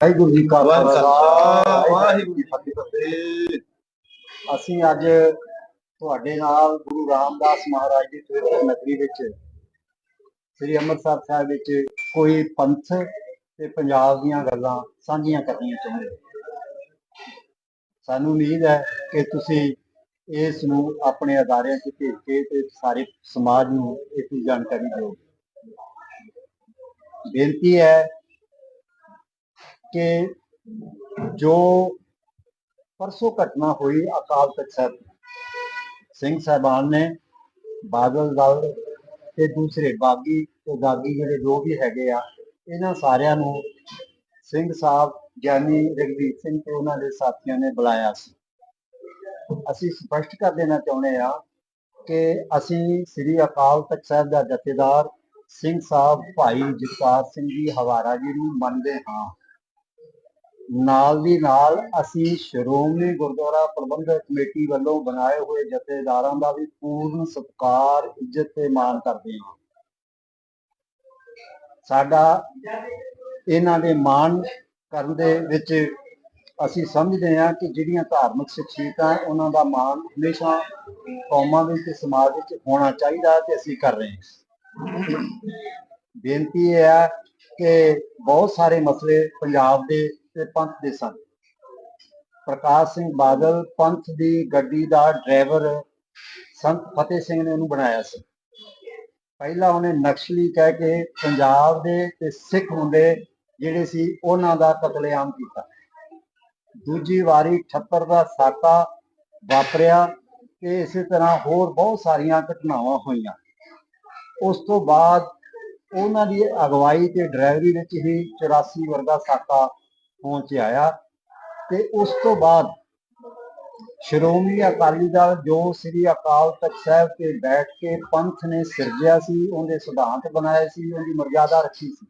ਵਾਹਿਗੁਰੂ ਜੀ ਕਾ ਖਾਲਸਾ, ਵਾਹਿਗੁਰੂ ਜੀ ਕੀ ਫਤਿਹ। ਅਸੀਂ ਅੱਜ ਤੁਹਾਡੇ ਨਾਲ ਗੁਰੂ ਰਾਮਦਾਸ ਮਹਾਰਾਜ ਦੀ ਪਵਿੱਤਰ ਨਗਰੀ ਵਿੱਚ ਸ੍ਰੀ ਅੰਮ੍ਰਿਤਸਰ ਸਾਹਿਬ ਵਿੱਚ ਕੋਈ ਪੰਥ ਤੇ ਪੰਜਾਬ ਦੀਆਂ ਗੱਲਾਂ ਸਾਂਝੀਆਂ ਕਰਨੀਆਂ ਚਾਹੁੰਦੇ। ਸਾਨੂੰ ਉਮੀਦ ਹੈ ਕਿ ਤੁਸੀਂ ਇਸ ਨੂੰ ਆਪਣੇ ਅਦਾਰਿਆਂ 'ਚ ਭੇਜ ਕੇ ਤੇ ਸਾਰੇ ਸਮਾਜ ਨੂੰ ਇਸ ਦੀ ਜਾਣਕਾਰੀ ਦਿਓ ਬੇਨਤੀ ਹੈ ਕਿ ਜੋ ਪਰਸੋਂ ਘਟਨਾ ਹੋਈ ਅਕਾਲ ਤਖਤ ਸਾਹਿਬ ਸਿੰਘ ਸਾਹਿਬਾਨ ਨੇ, ਬਾਦਲ ਦਲ ਤੇ ਦੂਸਰੇ ਬਾਗੀ ਤੇ ਗਾਗੀ ਜਿਹੜੇ ਜੋ ਵੀ ਹੈਗੇ ਆ, ਇਹਨਾਂ ਸਾਰਿਆਂ ਨੂੰ ਸਿੰਘ ਸਾਹਿਬ ਗਿਆਨੀ ਰਗਵੀਰ ਸਿੰਘ ਤੇ ਉਹਨਾਂ ਦੇ ਸਾਥੀਆਂ ਨੇ ਬੁਲਾਇਆ ਸੀ। ਅਸੀਂ ਸਪਸ਼ਟ ਕਰ ਦੇਣਾ ਚਾਹੁੰਦੇ ਆ ਕਿ ਅਸੀਂ ਸ੍ਰੀ ਅਕਾਲ ਤਖਤ ਸਾਹਿਬ ਦਾ ਜਥੇਦਾਰ ਸਿੰਘ ਸਾਹਿਬ ਭਾਈ ਜਗਤਾਰ ਸਿੰਘ ਜੀ ਹਵਾਰਾ ਜੀ ਨੂੰ ਮੰਨਦੇ ਹਾਂ। ਨਾਲ ਦੀ ਨਾਲ ਅਸੀਂ ਸ਼੍ਰੋਮਣੀ ਗੁਰਦੁਆਰਾ ਪ੍ਰਬੰਧਕ ਕਮੇਟੀ ਵੱਲੋਂ ਬਣਾਏ ਹੋਏ ਜਥੇਦਾਰਾਂ ਦਾ ਵੀ ਪੂਰਨ ਸਤਿਕਾਰ, ਇੱਜ਼ਤ ਤੇ ਮਾਣ ਕਰਦੇ ਹਾਂ। ਸਾਡਾ ਇਹਨਾਂ ਦੇ ਮਾਣ ਕਰਨ ਦੇ ਵਿੱਚ ਅਸੀਂ ਸਮਝਦੇ ਹਾਂ ਕਿ ਜਿਹੜੀਆਂ ਧਾਰਮਿਕ ਸ਼ਖਸੀਅਤਾਂ ਉਹਨਾਂ ਦਾ ਮਾਣ ਹਮੇਸ਼ਾ ਕੌਮਾਂ ਵਿੱਚ ਤੇ ਸਮਾਜ ਵਿੱਚ ਹੋਣਾ ਚਾਹੀਦਾ ਤੇ ਅਸੀਂ ਕਰ ਰਹੇ ਹਾਂ। ਬੇਨਤੀ ਇਹ ਹੈ ਕਿ ਬਹੁਤ ਸਾਰੇ ਮਸਲੇ ਪੰਜਾਬ ਦੇ ਤੇ ਪੰਥ ਦੇ ਸਨ। ਪ੍ਰਕਾਸ਼ ਸਿੰਘ ਬਾਦਲ ਪੰਥ ਦੀ ਗੱਡੀ ਦਾ ਡਰਾਈਵਰ ਸੰਤ ਫਤਿਹ ਸਿੰਘ ਨੇ ਉਹਨੂੰ ਬਣਾਇਆ ਸੀ। ਪਹਿਲਾਂ ਉਹਨੇ ਨਕਸਲੀ ਕਹਿ ਕੇ ਪੰਜਾਬ ਦੇ ਤੇ ਸਿੱਖ ਮੁੰਡੇ ਜਿਹੜੇ ਸੀ ਉਹਨਾਂ ਦਾ ਕਤਲੇਆਮ ਕੀਤਾ। ਦੂਜੀ ਵਾਰੀ ਠੱਪਰ ਦਾ ਸਾਕਾ ਵਾਪਰਿਆ ਤੇ ਇਸੇ ਤਰ੍ਹਾਂ ਹੋਰ ਬਹੁਤ ਸਾਰੀਆਂ ਘਟਨਾਵਾਂ ਹੋਈਆਂ। ਉਸ ਤੋਂ ਬਾਅਦ ਉਹਨਾਂ ਦੀ ਅਗਵਾਈ ਤੇ ਡਰਾਈਵਰੀ ਵਿੱਚ ਹੀ 84 ਵਰਗਾ ਸਾਕਾ ਪਹੁੰਚ ਆਇਆ ਤੇ ਉਸ ਤੋਂ ਬਾਅਦ ਸ਼੍ਰੋਮਣੀ ਅਕਾਲੀ ਦਲ ਜੋ ਸ੍ਰੀ ਅਕਾਲ ਤਖਤ ਸਾਹਿਬ ਤੇ ਬੈਠ ਕੇ ਪੰਥ ਨੇ ਸਿਰਜਿਆ ਸੀ ਉਹਦੇ ਸਿਧਾਂਤ ਬਣਾਏ ਸੀ ਉਹਦੀ ਮਰਜ਼ਾਦਾ ਰੱਖੀ ਸੀ।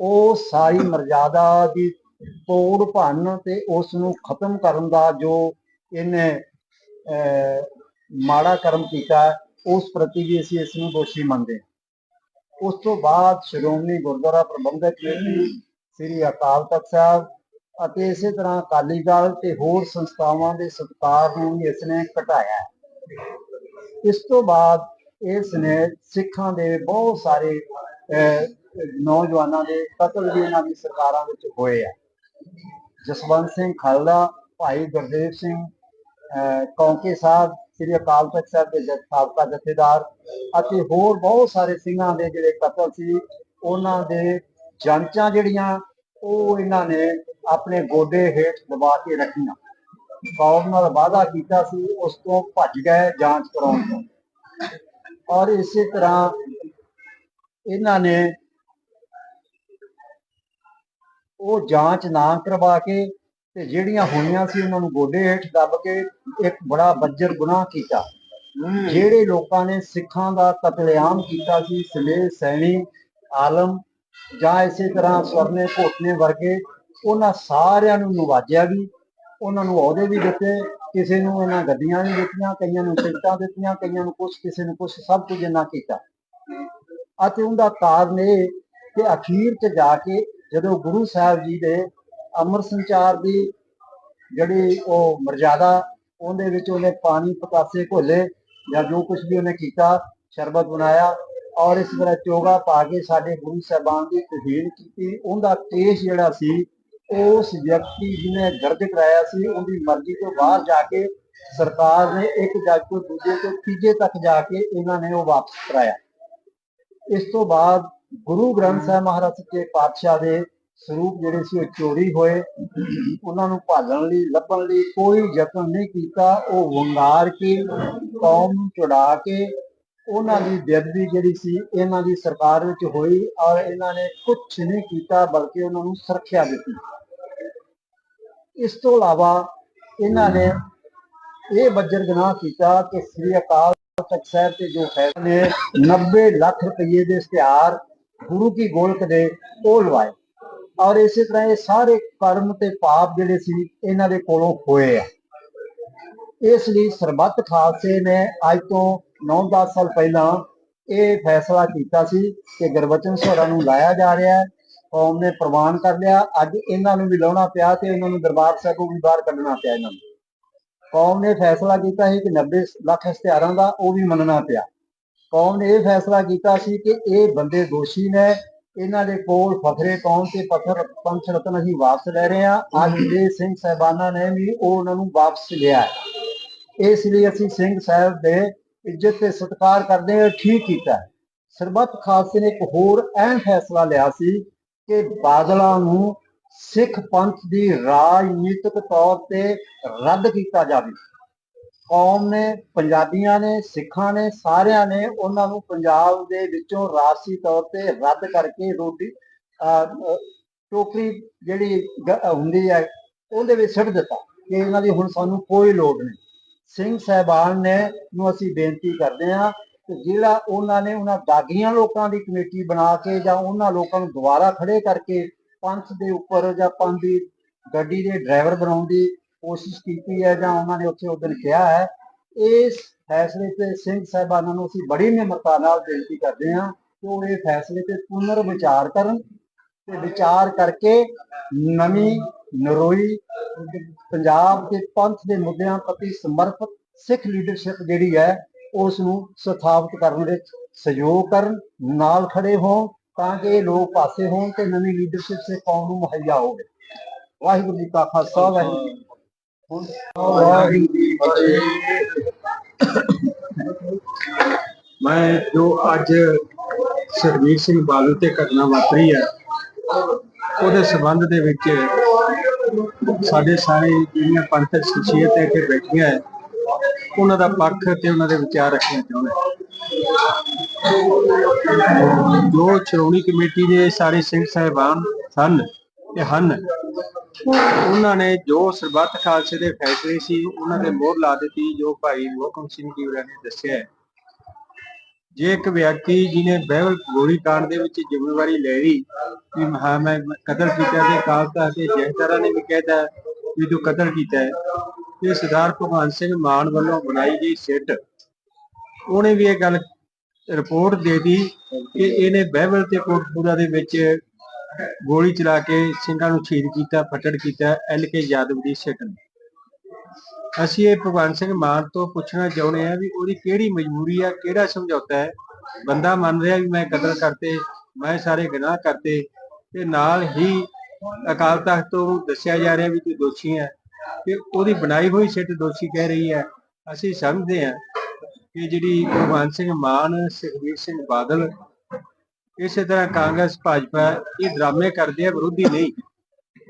ਉਹ ਸਾਰੀ ਮਰਜ਼ਾਦਾ ਦੀ ਤੋੜ ਭੰਨ ਤੇ ਉਸ ਨੂੰ ਖਤਮ ਕਰਨ ਦਾ ਜੋ ਇਹਨੇ ਅਹ, ਮਾੜਾ ਕਰਮ ਕੀਤਾ ਉਸ ਪ੍ਰਤੀ ਵੀ ਅਸੀਂ ਇਸ ਨੂੰ ਦੋਸ਼ੀ ਮੰਨਦੇ ਹਾਂ। ਉਸ ਤੋਂ ਬਾਅਦ ਸ਼੍ਰੋਮਣੀ ਗੁਰਦੁਆਰਾ ਪ੍ਰਬੰਧਕ ਕਮੇਟੀ ਸ੍ਰੀ ਅਕਾਲ ਤਖਤ ਸਾਹਿਬ ਅਤੇ ਇਸੇ ਤਰ੍ਹਾਂ ਅਕਾਲੀ ਦਲ ਤੇ ਹੋਰ ਸੰਸਥਾਵਾਂ ਦੇ ਸਤਿਕਾਰ ਨੂੰ ਵੀ ਇਸ ਨੇ ਘਟਾਇਆ ਇਸ ਤੋਂ ਬਾਅਦ ਇਸ ਨੇ ਸਿੱਖਾਂ ਦੇ ਬਹੁਤ ਸਾਰੇ ਅਹ, ਨੌਜਵਾਨਾਂ ਦੇ ਕਤਲ ਵੀ ਇਹਨਾਂ ਦੀ ਸਰਕਾਰਾਂ ਵਿੱਚ ਹੋਏ ਆ। ਜਸਵੰਤ ਸਿੰਘ ਖਾਲੜਾ ਭਾਈ ਗੁਰਦੇਵ ਸਿੰਘ ਅਹ, ਕੌਂਕੇ ਸਾਹਿਬ ਸ੍ਰੀ ਅਕਾਲ ਤਖਤ ਸਾਹਿਬ ਦੇ ਸਾਬਕਾ ਜਥੇਦਾਰ ਅਤੇ ਹੋਰ ਬਹੁਤ ਸਾਰੇ ਸਿੰਘਾਂ ਦੇ ਜਿਹੜੇ ਕਤਲ ਸੀ ਉਹਨਾਂ ਦੇ ਜਾਂਚਾਂ ਜਿਹੜੀਆਂ ਉਹ ਇਹਨਾਂ ਨੇ ਆਪਣੇ ਗੋਡੇ ਹੇਠ ਦਬਾ ਕੇ ਰੱਖੀਆਂ। ਕੌਮ ਨਾਲ ਵਾਅਦਾ ਕੀਤਾ ਸੀ ਉਸ ਤੋਂ ਭੱਜ ਗਏ ਜਾਂਚ ਕਰਾਉਣ ਤੋਂ। ਔਰ ਇਸੇ ਤਰ੍ਹਾਂ ਇਹਨਾਂ ਨੇ ਉਹ ਜਾਂਚ ਨਾ ਕਰਵਾ ਕੇ ਤੇ ਜਿਹੜੀਆਂ ਹੋਈਆਂ ਸੀ ਉਹਨਾਂ ਨੂੰ ਗੋਡੇ ਹੇਠ ਦੱਬ ਕੇ ਇੱਕ ਬੜਾ ਬੱਜਰ ਗੁਨਾਹ ਕੀਤਾ। ਜਿਹੜੇ ਲੋਕਾਂ ਨੇ ਸਿੱਖਾਂ ਦਾ ਕਤਲੇਆਮ ਕੀਤਾ ਸੀ ਸਲੇਹ ਸੈਣੀ ਆਲਮ ਜਾਂ ਇਸੇ ਤਰ੍ਹਾਂ ਸਵਰਨੇ ਘੋਟਨੇ ਵਰਗੇ ਉਹਨਾਂ ਸਾਰਿਆਂ ਨੂੰ ਨਵਾਜਿਆ ਵੀ, ਉਹਨਾਂ ਨੂੰ ਅਹੁਦੇ ਵੀ ਦਿੱਤੇ, ਕਿਸੇ ਨੂੰ ਇਹਨਾਂ ਗੱਡੀਆਂ ਵੀ ਦਿੱਤੀਆਂ, ਕਈਆਂ ਨੂੰ ਟਿਕਟਾਂ ਦਿੱਤੀਆਂ, ਕਈਆਂ ਨੂੰ ਕੁਝ ਕਿਸੇ ਨੂੰ ਕੁਝ ਸਭ ਕੁਝ ਇਹਨਾਂ ਕੀਤਾ। ਅਤੇ ਉਹਦਾ ਕਾਰਨ ਇਹ ਕਿ ਅਖੀਰ 'ਚ ਜਾ ਕੇ ਜਦੋਂ ਗੁਰੂ ਸਾਹਿਬ ਜੀ ਦੇ ਅੰਮ੍ਰਿਤ ਸੰਚਾਰ ਦੀ ਜਿਹੜੀ ਉਹ ਮਰਜ਼ਾਦਾ, ਉਹਦੇ ਵਿੱਚ ਉਹਨੇ ਪਾਣੀ, ਪਤਾਸੇ ਘੋਲੇ ਜਾਂ ਜੋ ਕੁਝ ਵੀ ਉਹਨੇ ਕੀਤਾ, ਸ਼ਰਬਤ ਬਣਾਇਆ ਔਰ ਇਸ ਤਰ੍ਹਾਂ ਚੋਗਾ ਪਾ ਕੇ ਸਾਡੇ ਗੁਰੂ ਸਾਹਿਬਾਨ ਦੀ ਤੋਹੀਨ ਕੀਤੀ। ਉਹਦਾ ਕੇਸ ਜਿਹੜਾ ਸੀ, ਉਸ ਵਿਅਕਤੀ ਜਿਹਨੇ ਦਰਜ ਕਰਾਇਆ ਸੀ, ਉਹਦੀ ਮਰਜ਼ੀ ਤੋਂ ਬਾਹਰ ਜਾ ਕੇ ਸਰਕਾਰ ਨੇ ਇੱਕ ਜੱਜ ਤੋਂ ਦੂਜੇ ਤੋਂ ਤੀਜੇ ਤੱਕ ਜਾ ਕੇ ਇਹਨਾਂ ਨੇ ਉਹ ਵਾਪਸ ਕਰਾਇਆ। ਇਸ ਤੋਂ ਬਾਅਦ ਗੁਰੂ ਗ੍ਰੰਥ ਸਾਹਿਬ ਮਹਾਰਾਜ ਸੱਚੇ ਪਾਤਸ਼ਾਹ ਦੇ ਸਰੂਪ ਜਿਹੜੇ ਸੀ, ਉਹ ਚੋਰੀ ਹੋਏ। ਉਹਨਾਂ ਨੂੰ ਭਾਲਣ ਲਈ, ਲੱਭਣ ਲਈ ਕੋਈ ਯਤਨ ਨਹੀਂ ਕੀਤਾ। ਉਹ ਵੰਗਾਰ ਕੇ, ਕੌਮ ਨੂੰ ਚੁੜਾ ਕੇ ਉਹਨਾਂ ਦੀ ਬੇਅਦਬੀ ਜਿਹੜੀ ਸੀ, ਇਹਨਾਂ ਦੀ ਸਰਕਾਰ ਵਿੱਚ ਹੋਈ ਔਰ ਇਹਨਾਂ ਨੇ ਕੁਝ ਨਹੀਂ ਕੀਤਾ ਬਲਕਿ ਉਹਨਾਂ ਨੂੰ ਸੁਰੱਖਿਆ ਦਿੱਤੀ। ਇਸ ਤੋਂ ਇਲਾਵਾ ਇਹਨਾਂ ਨੇ ਇਹ ਬੱਜਰ ਗੁਨਾਹ ਕੀਤਾ ਕਿ ਸ੍ਰੀ ਅਕਾਲ ਤਖਤ ਸਾਹਿਬ ਤੇ ਜੋ ਫੈਸਲੇ 90 ਲੱਖ ਰੁਪਏ ਦੇ ਇਸ਼ਤਿਹਾਰ ਗੁਰੂ ਕੀ ਗੋਲਕ ਦੇ ਉਹ ਲਵਾਏ। ਔਰ ਇਸੇ ਤਰ੍ਹਾਂ ਇਹ ਸਾਰੇ ਕਰਮ ਤੇ ਪਾਪ ਜਿਹੜੇ ਸੀ, ਇਹਨਾਂ ਦੇ ਕੋਲੋਂ ਹੋਏ ਆ। ਇਸ ਲਈ ਸਰਬੱਤ ਖਾਲਸੇ ਨੇ ਅੱਜ ਤੋਂ 9-10 ਸਾਲ ਪਹਿਲਾਂ ਇਹ ਫੈਸਲਾ ਕੀਤਾ ਸੀ ਕਿ ਗੁਰਬਚਨ ਸੋਹਰਾ ਨੂੰ ਲਾਇਆ ਜਾ ਰਿਹਾ ਹੈ, ਕੌਮ ਨੇ ਪ੍ਰਵਾਨ ਕਰ ਲਿਆ। ਅੱਜ ਇਹਨਾਂ ਨੂੰ ਵੀ ਲਾਉਣਾ ਪਿਆ ਤੇ ਇਹਨਾਂ ਨੂੰ ਦਰਬਾਰ ਸਾਹਿਬੋਂ ਵੀ ਬਾਹਰ ਕੱਢਣਾ ਪਿਆ ਇਹਨਾਂ ਨੂੰ। ਕੌਮ ਨੇ ਫੈਸਲਾ ਕੀਤਾ ਸੀ ਕਿ 90 ਲੱਖ ਇਸ਼ਤਿਹਾਰਾਂ ਦਾ ਉਹ ਵੀ ਮੰਨਣਾ ਪਿਆ। ਕੌਮ ਨੇ ਇਹ ਫੈਸਲਾ ਕੀਤਾ ਸੀ ਕਿ ਇਹ ਬੰਦੇ ਦੋਸ਼ੀ ਨੇ। ਇਹਨਾਂ ਦੇ ਕੋਲ ਫਖਰੇ ਕੌਮ ਤੇ ਪੱਥਰ ਪੰਚ ਰਤਨ ਅਸੀਂ ਵਾਪਸ ਲੈ ਰਹੇ ਹਾਂ। ਅੱਜ ਦੇ ਸਿੰਘ ਸਾਹਿਬਾਨਾਂ ਨੇ ਵੀ ਉਹ ਉਹਨਾਂ ਨੂੰ ਵਾਪਸ ਲਿਆ ਇਸ ਲਈ ਅਸੀਂ ਸਿੰਘ ਸਾਹਿਬ ਦੇ ਇੱਜ਼ਤ ਤੇ ਸਤਿਕਾਰ ਕਰਦੇ ਹੋਏ ਠੀਕ ਕੀਤਾ ਸਰਬੱਤ ਖਾਲਸੇ ਨੇ ਇੱਕ ਹੋਰ ਅਹਿਮ ਫੈਸਲਾ ਲਿਆ ਸੀ ਕਿ ਬਾਦਲਾਂ ਨੂੰ ਸਿੱਖ ਪੰਥ ਦੀ ਰਾਜਨੀਤਿਕ ਤੌਰ ਤੇ ਰੱਦ ਕੀਤਾ ਜਾਵੇ। ਕੌਮ ਨੇ ਪੰਜਾਬੀਆਂ ਨੇ ਸਿੱਖਾਂ ਨੇ ਸਾਰਿਆਂ ਨੇ ਉਹਨਾਂ ਨੂੰ ਪੰਜਾਬ ਦੇ ਵਿੱਚੋਂ ਰਾਜਸੀ ਤੌਰ ਤੇ ਰੱਦ ਕਰਕੇ ਰੋਟੀ ਅਹ, ਅਹ, ਟੋਕਰੀ ਜਿਹੜੀ ਹੁੰਦੀ ਹੈ ਉਹਦੇ ਵਿੱਚ ਸਿੱਟ ਦਿੱਤਾ ਕਿ ਇਹਨਾਂ ਦੀ ਹੁਣ ਸਾਨੂੰ ਕੋਈ ਲੋੜ ਨਹੀਂ। ਸਿੰਘ ਸਾਹਿਬਾਨ ਨੇ ਨੂੰ ਅਸੀਂ ਬੇਨਤੀ ਕਰਦੇ ਹਾਂ ਕਿ ਜਿਹੜਾ ਉਹਨਾਂ ਨੇ ਉਹਨਾਂ ਦਾਗੀਆਂ ਲੋਕਾਂ ਦੀ ਕਮੇਟੀ ਬਣਾ ਕੇ ਜਾਂ ਉਹਨਾਂ ਲੋਕਾਂ ਨੂੰ ਦੁਬਾਰਾ ਖੜੇ ਕਰਕੇ ਪੰਥ ਦੇ ਉੱਪਰ ਜਾਂ ਪੰਥ ਦੀ ਗੱਡੀ ਦੇ ਡਰਾਈਵਰ ਬਣਾਉਣ ਦੀ ਕੋਸ਼ਿਸ਼ ਕੀਤੀ ਹੈ ਜਾਂ ਉਹਨਾਂ ਨੇ ਉੱਥੇ ਉਸ ਦਿਨ ਕਿਹਾ ਹੈ, ਇਸ ਫੈਸਲੇ ਤੇ ਸਿੰਘ ਸਾਹਿਬਾਨਾਂ ਨੂੰ ਅਸੀਂ ਬੜੀ ਨਿਮਰਤਾ ਨਾਲ ਬੇਨਤੀ ਕਰਦੇ ਹਾਂ ਕਿ ਉਹ ਇਹ ਫੈਸਲੇ ਤੇ ਪੁਨਰ ਵਿਚਾਰ ਕਰਨ ਤੇ ਵਿਚਾਰ ਕਰਕੇ ਨਵੀਂ ਨਰੋਈ ਪੰਜਾਬ ਦੇ ਪੰਥ ਦੇ ਮੁੱਦਿਆਂ ਪ੍ਰਤੀ ਸਮਰਪਿਤ ਸਿੱਖ ਲੀਡਰਸ਼ਿਪ ਜਿਹੜੀ ਹੈ ਉਸ ਨੂੰ ਸਥਾਪਿਤ ਕਰਨ ਵਿੱਚ ਸਹਿਯੋਗ ਕਰਨ, ਨਾਲ ਖੜੇ ਹੋਣ ਤਾਂ ਕਿ ਇਹ ਲੋਕ ਪਾਸੇ ਹੋਣ ਤੇ ਨਵੀਂ ਲੀਡਰਸ਼ਿਪ ਸੇ ਕੌਮ ਨੂੰ ਮੁਹੱਈਆ ਹੋਵੇ। ਵਾਹਿਗੁਰੂ ਜੀ ਕਾ ਖਾਲਸਾ, ਵਾਹਿਗੁਰੂ ਜੀ ਵਾਹਿਗੁਰੂ ਜੀ ਮੈਂ ਜੋ ਅੱਜ ਸਰਵੀਰ ਸਿੰਘ ਬਾਦਲ ਤੇ ਘਟਨਾ ਵਾਪਰੀ ਹੈ ਉਹਦੇ ਸਬੰਧ ਦੇ ਵਿੱਚ ਸਾਡੇ ਸਾਰੇ ਜਿਹੜੀਆਂ ਪੰਥਕ ਸ਼ਖਸੀਅਤ ਇੱਥੇ ਬੈਠੀਆਂ ਹੈ, ਉਹਨਾਂ ਦਾ ਪੱਖ ਤੇ ਉਹਨਾਂ ਦੇ ਵਿਚਾਰ ਰੱਖਣੇ ਚਾਹੁੰਦੇ ਹਾਂ। ਜੋ ਸ਼੍ਰੋਮਣੀ ਕਮੇਟੀ ਦੇ ਸਾਰੇ ਸਿੰਘ ਸਾਹਿਬਾਨ ਸਨ ਤੇ ਹਨ, ਉਹਨਾਂ ਨੇ ਜੋ ਸਰਬੱਤ ਖਾਲਸੇ ਦੇ ਫੈਸਲੇ ਸੀ, ਉਹਨਾਂ ਦੇ ਮੋਹਰ ਲਾ ਦਿੱਤੀ, ਜੋ ਭਾਈ ਮੋਹਕਮ ਸਿੰਘ ਜੀ ਹੋਰਾਂ ਨੇ ਦੱਸਿਆ ਹੈ। ਜੇ ਇੱਕ ਵਿਅਕਤੀ ਜਿਹਨੇ ਬਾਈਬਲ ਗੋਲੀ ਕਾਂਡ ਦੇ ਵਿੱਚ ਜ਼ਿੰਮੇਵਾਰੀ ਲੈ ਲਈ ਕਿ ਹਾਂ, ਮੈਂ ਕਤਲ ਕੀਤਾ ਤੇ ਕਾਲ ਤਖਤ ਦੇ ਨੇ ਵੀ ਕਹਿਤਾ ਵੀ ਤੂੰ ਕਤਲ ਕੀਤਾ ਹੈ ਇਹ ਸਰਦਾਰ ਭਗਵਾਨ ਸਿੰਘ ਮਾਨ ਵੱਲੋਂ ਬਣਾਈ ਗਈ ਸਿੱਟ। ਉਹਨੇ ਵੀ ਇਹ ਗੱਲ ਰਿਪੋਰਟ ਦੇ ਦੀ ਕਿ ਇਹਨੇ ਬਾਈਬਲ ਤੇ ਕੋਟਪੂਰਾ ਦੇ ਵਿੱਚ ਗੋਲੀ ਚਲਾ ਕੇ ਸਿੰਘਾਂ ਨੂੰ ਸ਼ਹੀਦ ਕੀਤਾ, ਫੱਟੜ ਕੀਤਾ, ਐਲ ਕੇ ਯਾਦਵ ਦੀ ਸਿੱਟ ਨੇ। ਅਸੀਂ ਇਹ ਭਗਵਾਨ ਸਿੰਘ ਮਾਨ ਤੋਂ ਪੁੱਛਣਾ ਚਾਹੁੰਦੇ ਆ ਵੀ ਉਹਦੀ ਕਿਹੜੀ ਮਜਬੂਰੀ ਆ, ਕਿਹੜਾ ਸਮਝੌਤਾ ਹੈ? ਬੰਦਾ ਮੰਨ ਰਿਹਾ ਵੀ ਮੈਂ ਕਤਲ ਕਰਤੇ, ਮੈਂ ਸਾਰੇ ਗੁਨਾਹ ਕਰਤੇ ਤੇ ਨਾਲ ਹੀ ਅਕਾਲ ਤਖਤ ਤੋਂ ਦੱਸਿਆ ਜਾ ਰਿਹਾ ਵੀ ਤੂੰ ਦੋਸ਼ੀ ਹੈ ਕਿ ਉਹਦੀ ਬਣਾਈ ਹੋਈ ਸਿੱਟ ਦੋਸ਼ੀ ਕਹਿ ਰਹੀ ਹੈ। ਅਸੀਂ ਸਮਝਦੇ ਹਾਂ ਕਿ ਜਿਹੜੀ ਭਗਵਾਨ ਸਿੰਘ ਮਾਨ, ਸੁਖਬੀਰ ਸਿੰਘ ਬਾਦਲ ਇਸੇ ਤਰ੍ਹਾਂ ਕਾਂਗਰਸ, ਭਾਜਪਾ ਇਹ ਡਰਾਮੇ ਕਰਦੇ ਆ, ਵਿਰੋਧੀ ਨਹੀਂ।